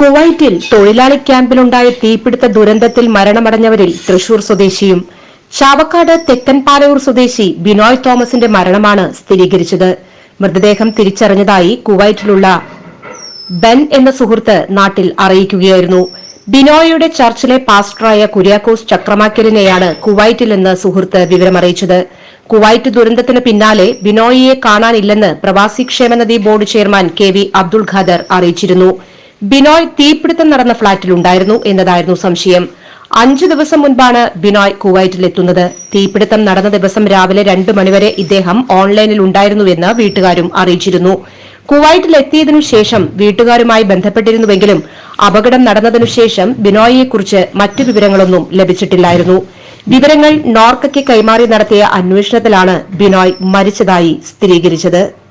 കുവൈറ്റിൽ തൊഴിലാളി ക്യാമ്പിലുണ്ടായ തീപിടുത്ത ദുരന്തത്തിൽ മരണമടഞ്ഞവരിൽ തൃശൂർ സ്വദേശിയും ചാവക്കാട് തെക്കൻ പാലയൂർ സ്വദേശി ബിനോയ് തോമസിന്റെ മരണമാണ് സ്ഥിരീകരിച്ചത്. മൃതദേഹം തിരിച്ചറിഞ്ഞതായി കുവൈറ്റിലുള്ള ബെൻ എന്ന സുഹൃത്ത് നാട്ടിൽ അറിയിക്കുകയായിരുന്നു. ബിനോയുടെ ചർച്ചിലെ പാസ്റ്ററായ കുര്യാക്കോസ് ചക്രമാക്കലിനെയാണ് കുവൈറ്റിൽ നിന്ന് സുഹൃത്ത് വിവരമറിയിച്ചത്. കുവൈറ്റ് ദുരന്തത്തിന് പിന്നാലെ ബിനോയിയെ കാണാനില്ലെന്ന് പ്രവാസി ക്ഷേമനദി board chairman K V Abdul Khader അറിയിച്ചിരുന്നു. ബിനോയ് തീപിടുത്തം നടന്ന ഫ്ളാറ്റിലുണ്ടായിരുന്നു എന്നതായിരുന്നു സംശയം. അഞ്ചു ദിവസം മുൻപാണ് ബിനോയ് കുവൈറ്റിലെത്തുന്നത് തീപിടുത്തം നടന്ന ദിവസം രാവിലെ രണ്ടു മണിവരെ ഇദ്ദേഹം ഓൺലൈനിൽ ഉണ്ടായിരുന്നുവെന്ന് വീട്ടുകാരും അറിയിച്ചിരുന്നു. കുവൈറ്റിലെത്തിയതിനു ശേഷം വീട്ടുകാരുമായി ബന്ധപ്പെട്ടിരുന്നുവെങ്കിലും അപകടം നടന്നതിനുശേഷം ബിനോയിയെക്കുറിച്ച് മറ്റു വിവരങ്ങളൊന്നും ലഭിച്ചിട്ടില്ലായിരുന്നു. വിവരങ്ങൾ നോർക്കയ്ക്ക് കൈമാറി നടത്തിയ അന്വേഷണത്തിലാണ് ബിനോയ് മരിച്ചതായി സ്ഥിരീകരിച്ചത്.